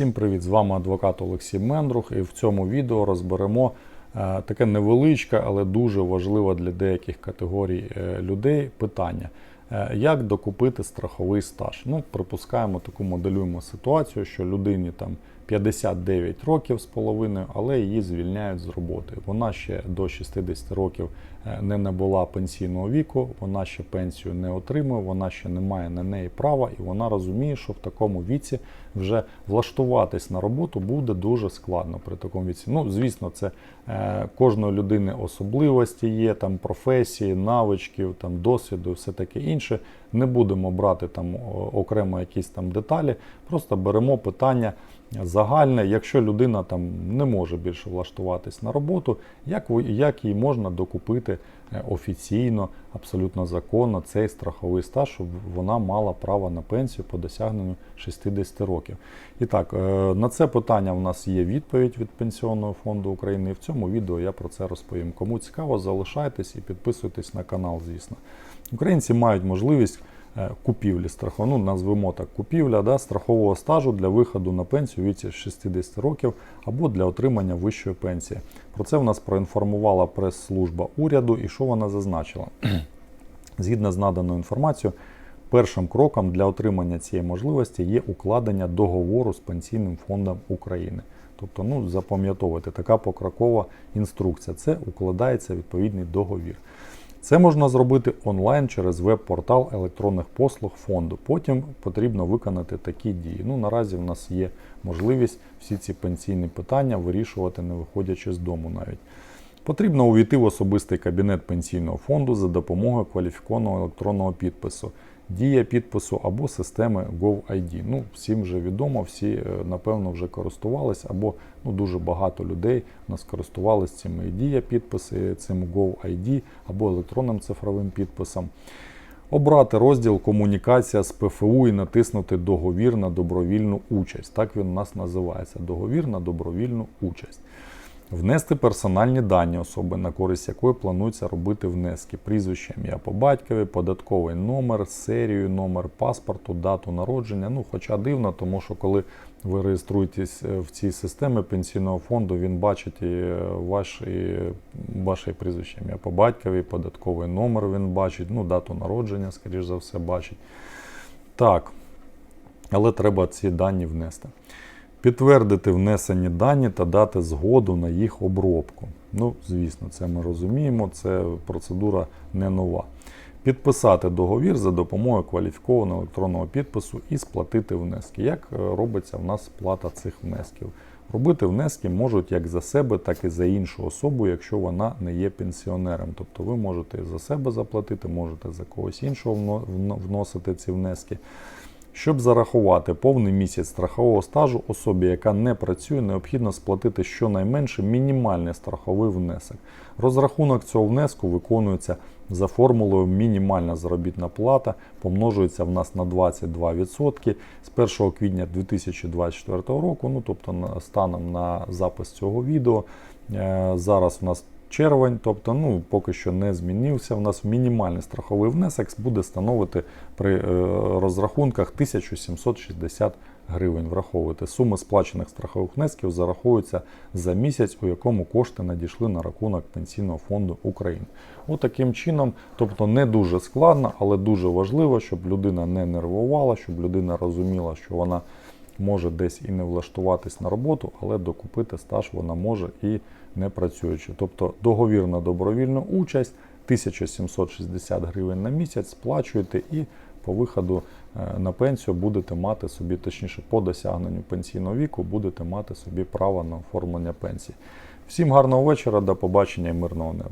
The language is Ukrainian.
Всім привіт! З вами адвокат Олексій Мендрух, і в цьому відео розберемо е, таке невеличке, але дуже важливе для деяких категорій е, людей питання. Е, Як докупити страховий стаж? Ну, припускаємо таку моделюємо ситуацію, що людині там 59 років з половиною, але її звільняють з роботи. Вона ще до 60 років е, не набула пенсійного віку, вона ще пенсію не отримує, вона ще не має на неї права, і вона розуміє, що в такому віці вже влаштуватись на роботу буде дуже складно при такому віці. Ну, звісно, це е, кожної людини особливості є, там професії, навичків, там досвіду, все таке інше. Не будемо брати там окремо якісь там деталі, просто беремо питання загальне. Якщо людина там не може більше влаштуватись на роботу, як, як їй можна докупити е, офіційно, абсолютно законно цей страховий стаж, щоб вона мала право на пенсію по досягненню 60 років. І так, е, на це питання в нас є відповідь від Пенсіонного фонду України. І в цьому відео я про це розповім. Кому цікаво, залишайтесь і підписуйтесь на канал, звісно. Українці мають можливість купівлі страхового, ну назвемо так, купівля да, страхового стажу для виходу на пенсію віці 60 років або для отримання вищої пенсії. Про це в нас проінформувала прес-служба уряду і що вона зазначила. Згідно з наданою інформацією, першим кроком для отримання цієї можливості є укладення договору з Пенсійним фондом України. Тобто, ну запам'ятовуйте, така покрокова інструкція. Це укладається відповідний договір. Це можна зробити онлайн через веб-портал електронних послуг фонду. Потім потрібно виконати такі дії. Ну, наразі в нас є можливість всі ці пенсійні питання вирішувати, не виходячи з дому навіть. Потрібно увійти в особистий кабінет пенсійного фонду за допомогою кваліфікованого електронного підпису, дія підпису або системи GovID. Ну, всім вже відомо, всі е, напевно вже користувались, або ну, дуже багато людей у нас користувалися цими дія підписи, цим GovID або електронним цифровим підписом. Обрати розділ Комунікація з ПФУ і натиснути договір на добровільну участь. Так він у нас називається. Договір на добровільну участь. Внести персональні дані особи, на користь якої планується робити внески, прізвище, ім'я по батькові, податковий номер, серію, номер паспорту, дату народження. Ну, хоча дивно, тому що коли ви реєструєтесь е, в цій системі пенсійного фонду, він бачить і е, ваш, і ваше прізвище, ім'я по батькові, податковий номер він бачить, ну, дату народження, скоріш за все, бачить. Так, але треба ці дані внести. Підтвердити внесені дані та дати згоду на їх обробку. Ну, звісно, це ми розуміємо, це процедура не нова. Підписати договір за допомогою кваліфікованого електронного підпису і сплатити внески. Як е, робиться в нас сплата цих внесків? Робити внески можуть як за себе, так і за іншу особу, якщо вона не є пенсіонером. Тобто ви можете за себе заплатити, можете за когось іншого вно- вно- вносити ці внески. Щоб зарахувати повний місяць страхового стажу особі, яка не працює, необхідно сплатити щонайменше мінімальний страховий внесок. Розрахунок цього внеску виконується за формулою мінімальна заробітна плата, помножується в нас на 22% з 1 квітня 2024 року, ну тобто станом на запис цього відео. Е, Зараз у нас червень, тобто ну, поки що не змінився. У нас мінімальний страховий внесок буде становити при е, розрахунках 1760 гривень. Враховуйте. Суми сплачених страхових внесків зараховуються за місяць, у якому кошти надійшли на рахунок Пенсійного фонду України. Отаким чином, тобто не дуже складно, але дуже важливо, щоб людина не нервувала, щоб людина розуміла, що вона може десь і не влаштуватись на роботу, але докупити стаж вона може і не працюючи. Тобто договір на добровільну участь 1760 гривень на місяць сплачуєте і по виходу е, на пенсію будете мати собі, точніше, по досягненню пенсійного віку, будете мати собі право на оформлення пенсії. Всім гарного вечора, до побачення і мирного неба.